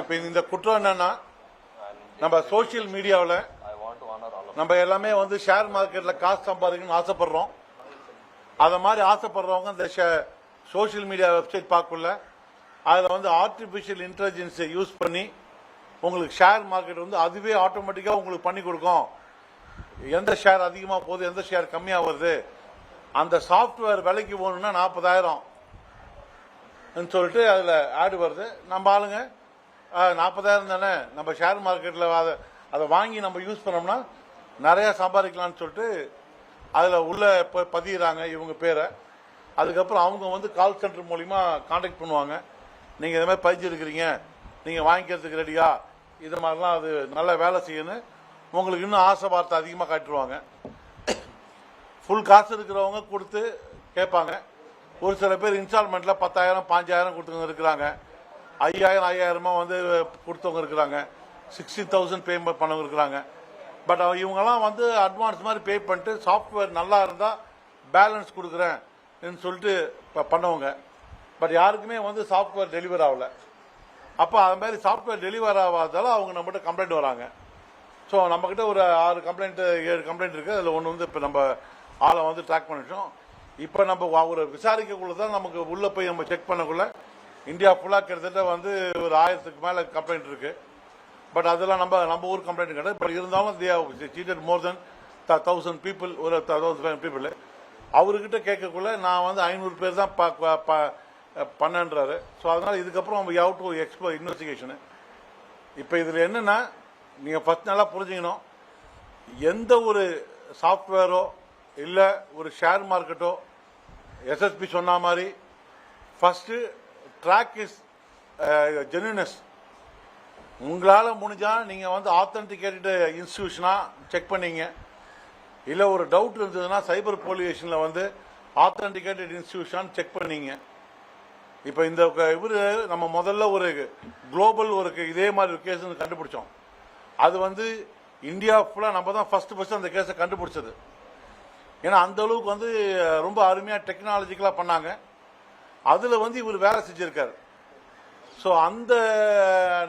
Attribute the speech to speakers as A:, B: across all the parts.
A: இப்போ இந்த குற்றம் என்னன்னா நம்ம சோஷியல் மீடியாவில் நம்ம எல்லாமே வந்து ஷேர் மார்க்கெட்டில் காசு சம்பாதிக்கணும்னு ஆசைப்படுறோம். அதை மாதிரி ஆசைப்படுறவங்க இந்த சோஷியல் மீடியா வெப்சைட் பார்க்கல அதில் வந்து ஆர்டிஃபிஷியல் இன்டெலிஜென்ஸை யூஸ் பண்ணி உங்களுக்கு ஷேர் மார்க்கெட் வந்து அதுவே ஆட்டோமேட்டிக்காக உங்களுக்கு பண்ணி கொடுக்கும். எந்த ஷேர் அதிகமாக போகுது எந்த ஷேர் கம்மியாக வருது அந்த சாஃப்ட்வேர் விலைக்கு போகணுன்னா நாற்பதாயிரம் சொல்லிட்டு அதில் ஆடு வருது. நம்ம ஆளுங்க நாற்பதாயிரம் தானே? நம்ம ஷேர் மார்க்கெட்டில் அதை அதை வாங்கி நம்ம யூஸ் பண்ணோம்னா நிறையா சம்பாதிக்கலாம்னு சொல்லிட்டு அதில் உள்ள இப்போ பதியிறாங்க இவங்க பேரை. அதுக்கப்புறம் அவங்க வந்து கால் சென்டர் மூலிமா காண்டாக்ட் பண்ணுவாங்க. நீங்கள் இது மாதிரி பதிஞ்சிருக்கிறீங்க நீங்கள் வாங்கிக்கிறதுக்கு ரெடியா இது மாதிரிலாம் அது நல்லா வேலை செய்யணும் உங்களுக்கு இன்னும் ஆசை வார்த்தை அதிகமாக காட்டுருவாங்க ஃபுல் காசு இருக்கிறவங்க கொடுத்து கேட்பாங்க. ஒரு சில பேர் இன்ஸ்டால்மெண்ட்டில் பத்தாயிரம் பாஞ்சாயிரம் கொடுத்தவங்க இருக்கிறாங்க. ஐயாயிரம் ஐயாயிரமா வந்து கொடுத்தவங்க இருக்கிறாங்க. சிக்ஸ்டி தௌசண்ட் பே பண்ணவங்க இருக்கிறாங்க. பட் இவங்கெல்லாம் வந்து அட்வான்ஸ் மாதிரி பே பண்ணிட்டு சாஃப்ட்வேர் நல்லா இருந்தால் பேலன்ஸ் கொடுக்குறேன் சொல்லிட்டு இப்போ பண்ணவங்க. பட் யாருக்குமே வந்து சாஃப்ட்வேர் டெலிவர் ஆகலை. அப்போ அது மாதிரி சாஃப்ட்வேர் டெலிவர் ஆகாதால அவங்க நம்மகிட்ட கம்ப்ளைண்ட் வராங்க. ஸோ நம்மக்கிட்ட ஒரு ஆறு கம்ப்ளைண்ட் ஏழு கம்ப்ளைண்ட் இருக்குது அதில் ஒன்று வந்து இப்போ நம்ம ஆளை வந்து ட்ராக் பண்ணிட்டோம். இப்போ நம்ம ஒரு விசாரிக்கக்குள்ள தான் நமக்கு உள்ளே போய் நம்ம செக் பண்ணக்குள்ள இந்தியா ஃபுல்லாக கிட்டத்தட்ட வந்து ஒரு ஆயிரத்துக்கு மேலே கம்ப்ளைண்ட் இருக்குது பட் அதெல்லாம் நம்ம நம்ம ஊர் கம்ப்ளைண்ட் கிடையாது. பட் இருந்தாலும் they seated more then thousand people ஒரு தௌசண்ட் பீப்புள் அவர்கிட்ட கேட்கக்குள்ள நான் வந்து ஐநூறு பேர் தான் பண்ணன்றாரு ப- ஸோ அதனால் இதுக்கப்புறம் நம்ம ஹவ் டு எக்ஸ்ப்ளோர் இன்வெஸ்டிகேஷனு இப்போ இதில் என்னென்னா நீங்கள் ஃபஸ்ட் நாளாக புரிஞ்சுக்கணும். எந்த ஒரு சாஃப்ட்வேரோ இல்லை ஒரு ஷேர் மார்க்கெட்டோ எஸ்எஸ்பி சொன்ன மாதிரி first track is genuineness uh, உங்களால் முடிஞ்சால் நீங்கள் வந்து ஆத்தன்டிகேட்டட் இன்ஸ்டியூஷனாக செக் பண்ணீங்க. இல்லை ஒரு டவுட் இருந்ததுன்னா சைபர் போலியேஷனில் வந்து ஆத்தன்டிகேட்டட் இன்ஸ்டியூஷன் செக் பண்ணீங்க. இப்போ இந்த இவர் நம்ம முதல்ல ஒரு குளோபல் ஒரு இதே மாதிரி ஒரு கேஸ் கண்டுபிடிச்சோம். அது வந்து இந்தியா ஃபுல்லாக நம்ம தான் ஃபஸ்ட்டு ஃபஸ்ட்டு அந்த கேஸை கண்டுபிடிச்சது. ஏன்னா அந்த அளவுக்கு வந்து ரொம்ப அருமையாக டெக்னாலஜிக்கலாக பண்ணாங்க. அதில் வந்து இவர் வேலை செஞ்சிருக்காரு. ஸோ அந்த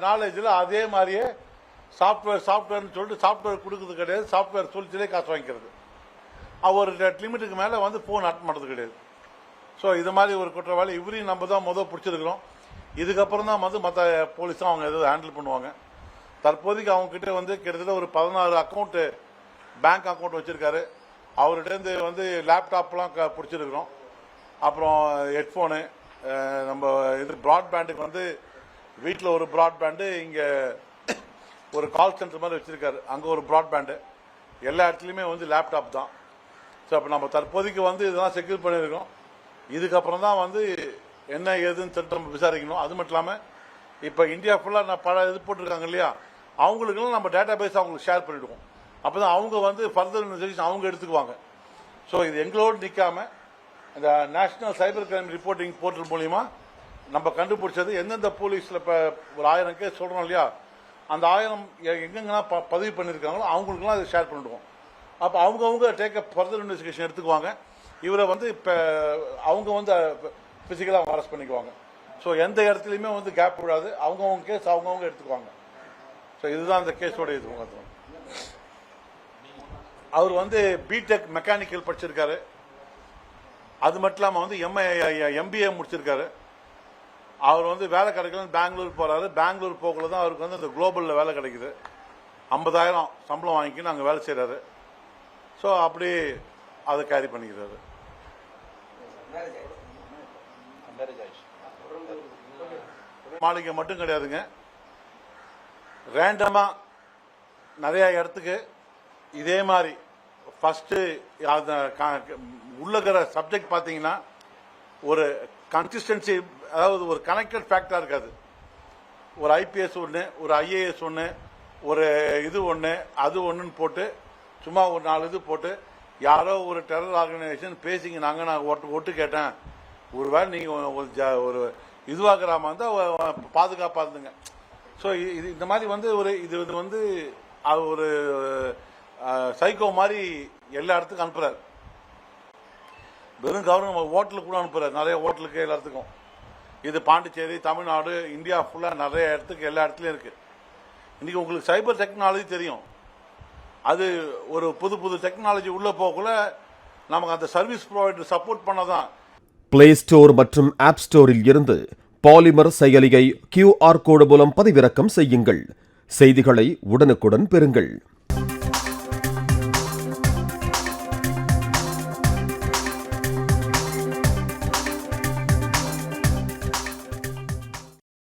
A: நாலேஜில் அதே மாதிரியே சாஃப்ட்வேர் சாஃப்ட்வேர்னு சொல்லிட்டு சாஃப்ட்வேர் கொடுக்குறது கிடையாது. சாஃப்ட்வேர் சொல்லிச்சிலே காசு வாங்கிக்கிறது. அவர் லிமிட்டுக்கு மேலே வந்து ஃபோன் அட்டன் பண்ணுறது கிடையாது. ஸோ இது மாதிரி ஒரு குற்றவாளி. இவரையும் நம்ம தான் முதல் பிடிச்சிருக்கிறோம். இதுக்கப்புறம் தான் வந்து மற்ற போலீஸும் அவங்க எதாவது ஹேண்டில் பண்ணுவாங்க. தற்போதைக்கு அவங்கக்கிட்ட வந்து கிட்டத்தட்ட ஒரு பதினாறு அக்கௌண்ட்டு பேங்க் அக்கௌண்ட் வச்சுருக்காரு. அவர்கிட்டேருந்து வந்து லேப்டாப்லாம் க பிடிச்சிருக்கிறோம். அப்புறம் ஹெட்ஃபோனு நம்ம இது ப்ராட்பேண்டுக்கு வந்து வீட்டில் ஒரு ப்ராட்பேண்டு இங்கே ஒரு கால் சென்டர் மாதிரி வச்சுருக்காரு. அங்கே ஒரு ப்ராட்பேண்டு எல்லா இடத்துலையுமே வந்து லேப்டாப் தான். ஸோ அப்போ நம்ம தற்போதைக்கு வந்து இதெல்லாம் செக்யூர் பண்ணியிருக்கோம். இதுக்கப்புறம் தான் வந்து என்ன ஏதுன்னு சொல்லிட்டு நம்ம விசாரிக்கணும். அது மட்டும் இல்லாமல் இப்போ இந்தியா ஃபுல்லாக நான் பல இது போட்டிருக்காங்க இல்லையா? அவங்களுக்குலாம் நம்ம டேட்டா பேஸ் அவங்களுக்கு ஷேர் பண்ணிவிடுவோம் அப்போ தான் அவங்க வந்து ஃபர்தர் இன்வெஸ்டிகேஷன் அவங்க எடுத்துக்குவாங்க. ஸோ இது எங்களோடு நிற்காம இந்த national cyber crime reporting portal மூலிமா நம்ம கண்டுபிடிச்சது எந்தெந்த போலீஸில் இப்போ ஒரு ஆயிரம் கேஸ் சொல்கிறோம் இல்லையா? அந்த ஆயிரம் எ- எங்கெங்கெல்லாம் ப பதிவு பண்ணியிருக்காங்களோ அவங்களுக்குலாம் அதை ஷேர் பண்ணிடுவோம். அப்போ அவங்கவுங்க டேக் அப் ஃபர்தர் இன்வெஸ்டிகேஷன் எடுத்துக்குவாங்க. இவரை வந்து இப்போ அவங்க வந்து ஃபிசிக்கலாக அரெஸ்ட் பண்ணிக்குவாங்க. ஸோ எந்த இடத்துலையுமே வந்து கேப் விடாது. அவங்கவுங்க கேஸ் அவங்கவுங்க எடுத்துக்குவாங்க. ஸோ இதுதான் அந்த கேஸோட இது. அவர் வந்து பிடெக் மெக்கானிக்கல் படிச்சிருக்காரு. அது மட்டும் இல்லாமல் வந்து எம்ஏ எம்பிஏ முடிச்சிருக்காரு. அவர் வந்து வேலை கிடைக்கலன்னு பெங்களூர் போறாரு. பெங்களூர் போக்குள்ள தான் அவருக்கு வந்து இந்த குளோபலில் வேலை கிடைக்குது. ஐம்பதாயிரம் சம்பளம் வாங்கிக்கின்னு அங்கே வேலை செய்கிறாரு ஸோ அப்படி அதை கேரி பண்ணிக்கிறாரு. மாளிகை மட்டும் கிடையாதுங்க. ரேண்டமாக நிறைய இடத்துக்கு இதே மாதிரி ஃபஸ்ட்டு ஃபர்ஸ்ட் உள்ளகிற சப்ஜெக்ட் பார்த்தீங்கன்னா ஒரு கன்சிஸ்டன்சி அதாவது ஒரு கனெக்டட் ஃபேக்டா இருக்காது. ஒரு ஐபிஎஸ் ஒன்று ஒரு ஐஏஎஸ் ஒன்று ஒரு இது ஒன்று அது ஒன்றுன்னு போட்டு சும்மா ஒரு நாலு இது போட்டு யாரோ ஒரு டெரர் ஆர்கனைசேஷன் பேசிங்க நாங்கள் நான் ஒட்டு ஒட்டு கேட்டேன். ஒருவேளை நீங்கள் ஒரு ஜ- ஒரு இருந்தால் பாதுகாப்பாக இருந்துங்க. ஸோ இது இந்த மாதிரி வந்து ஒரு இது இது வந்து அது ஒரு சைக்கோ மாதிரி எல்லா இடத்துக்கும் அனுப்புகிறார் வெறும் கவர்மெண்ட் ஹோட்டலுக்கு கூட அனுப்புகிறார் நிறைய ஹோட்டலுக்கு எல்லாத்துக்கும். இது பாண்டிச்சேரி தமிழ்நாடு இந்தியா ஃபுல்லாக நிறைய இடத்துக்கு எல்லா இடத்துலையும் இருக்குது இன்றைக்கி உங்களுக்கு சைபர் டெக்னாலஜி தெரியும். அது ஒரு புது புது டெக்னாலஜி உள்ளே போகக்குள்ள நமக்கு அந்த சர்வீஸ் ப்ரொவைடர் சப்போர்ட் பண்ண தான்
B: பிளே ஸ்டோர் மற்றும் ஆப் ஸ்டோரில் இருந்து பாலிமர் செயலியை கியூஆர் கோடு மூலம் பதிவிறக்கம் செய்யுங்கள். செய்திகளை உடனுக்குடன் பெறுங்கள்.